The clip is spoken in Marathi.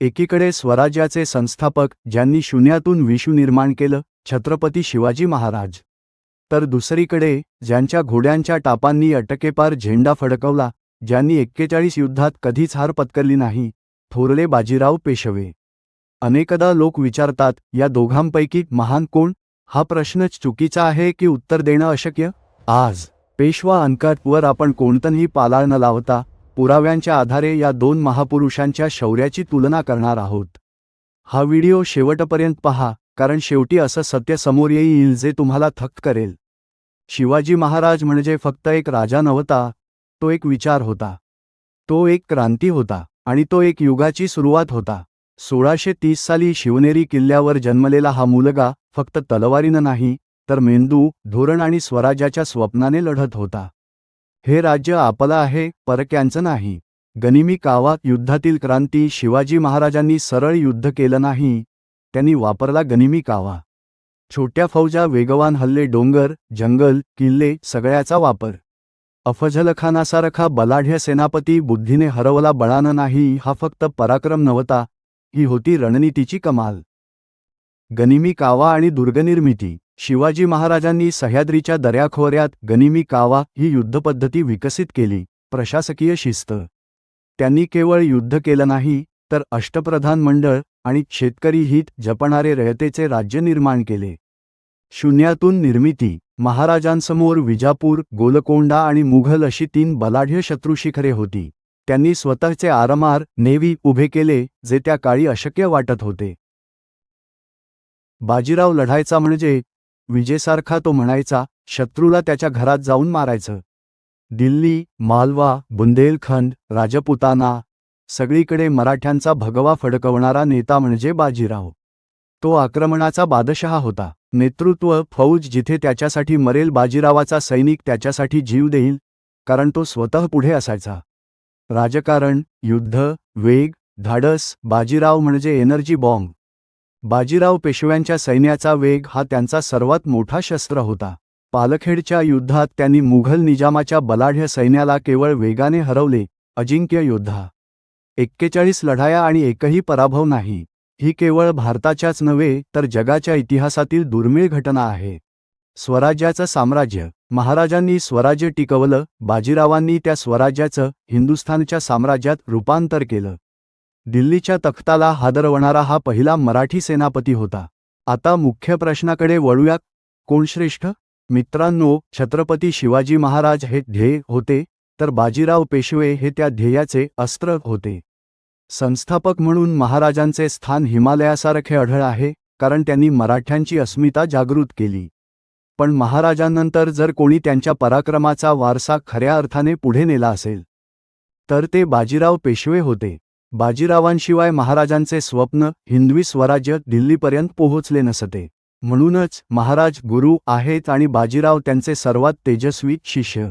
एकीकडे स्वराज्याचे संस्थापक ज्यांनी शून्यातून विषू निर्माण केलं छत्रपती शिवाजी महाराज. तर दुसरीकडे ज्यांच्या घोड्यांच्या टापांनी अटकेपार झेंडा फडकवला ज्यांनी एक्केचाळीस युद्धात कधीच हार पत्करली नाही थोरले बाजीराव पेशवे. अनेकदा लोक विचारतात या दोघांपैकी महान कोण? हा प्रश्नच चुकीचा आहे की उत्तर देणं अशक्य? आज पेशवा अंकात आपण कोणतंही पालाळ न लावता पुराव्यांच्या आधारे या दोन महापुरुषांच्या शौर्याची तुलना करणार आहोत. हा व्हिडिओ शेवटपर्यंत पहा कारण शेवटी असं सत्य समोर येईल जे तुम्हाला थक्क करेल. शिवाजी महाराज म्हणजे फक्त एक राजा नव्हता तो एक विचार होता. तो एक क्रांती होता आणि तो एक युगाची सुरुवात होता. सोळाशे तीस साली शिवनेरी किल्ल्यावर जन्मलेला हा मुलगा फक्त तलवारीनं नाही तर मेंदू धोरण आणि स्वराज्याच्या स्वप्नाने लढत होता. हे राज्य आपलं आहे परक्यांचं नाही. गनिमी कावा युद्धातील क्रांती शिवाजी महाराजांनी सरळ युद्ध केलं नाही त्यांनी वापरला गनिमी कावा. छोट्या फौजा वेगवान हल्ले डोंगर जंगल किल्ले सगळ्याचा वापर. अफझलखानासारखा बलाढ्य सेनापती बुद्धीने हरवला बळानं नाही हा फक्त पराक्रम नव्हता ही होती रणनीतीची कमाल. गनिमी कावा आणि दुर्गनिर्मिती. शिवाजी महाराजांनी सह्याद्रीच्या दऱ्याखोऱ्यात गनिमी कावा ही युद्धपद्धती विकसित केली प्रशासकीय शिस्त. त्यांनी केवळ युद्ध केलं नाही तर अष्टप्रधान मंडळ आणि शेतकरी हित जपणारे रयतेचे राज्य निर्माण केले. शून्यातून निर्मिती महाराजांसमोर विजापूर गोलकोंडा आणि मुघल अशी तीन बलाढ्य शत्रुशिखरे होती. त्यांनी स्वतःचे आरमार नेव्ही उभे केले जे त्या काळी अशक्य वाटत होते. बाजीराव लढायचा म्हणजे विजेसारखा तो म्हणायचा शत्रूला त्याच्या घरात जाऊन मारायचं. दिल्ली मालवा बुंदेलखंड राजपुताना सगळीकडे मराठ्यांचा भगवा फडकवणारा नेता म्हणजे बाजीराव. तो आक्रमणाचा बादशहा होता. नेतृत्व फौज जिथे त्याच्यासाठी मरेल बाजीरावाचा सैनिक त्याच्यासाठी जीव देईल कारण तो स्वतः पुढे असायचा. राजकारण युद्ध वेग धाडस बाजीराव म्हणजे एनर्जी बॉम्ब. बाजीराव पेशव्यांच्या सैन्याचा वेग हा त्यांचा सर्वात मोठा शस्त्र होता. पालखेडच्या युद्धात त्यांनी मुघल निजामाच्या बलाढ्य सैन्याला केवळ वेगाने हरवले अजिंक्य योद्धा. एक्केचाळीस लढाया आणि एकही पराभव नाही. ही केवळ भारताच्याच नव्हे तर जगाच्या इतिहासातील दुर्मिळ घटना आहे. स्वराज्याचं साम्राज्य. महाराजांनी स्वराज्य टिकवलं बाजीरावांनी त्या स्वराज्याचं हिंदुस्थानच्या साम्राज्यात रूपांतर केलं. दिल्लीच्या तख्ताला हादरवणारा हा पहिला मराठी सेनापती होता. आता मुख्य प्रश्नाकडे वळूया कोण श्रेष्ठ? मित्रांनो छत्रपती शिवाजी महाराज हे ध्येय होते तर बाजीराव पेशवे हे त्या ध्येयाचे अस्त्र होते. संस्थापक म्हणून महाराजांचे स्थान हिमालयासारखे आढळ आहे कारण त्यांनी मराठ्यांची अस्मिता जागृत केली. पण महाराजांनंतर जर कोणी त्यांच्या पराक्रमाचा वारसा खऱ्या अर्थाने पुढे नेला असेल तर ते बाजीराव पेशवे होते. बाजीरावांशिवाय महाराजांचे स्वप्न हिंदवी स्वराज्य दिल्लीपर्यंत पोहोचले नसते. म्हणूनच महाराज गुरु आहेत आणि बाजीराव त्यांचे सर्वात तेजस्वी शिष्य.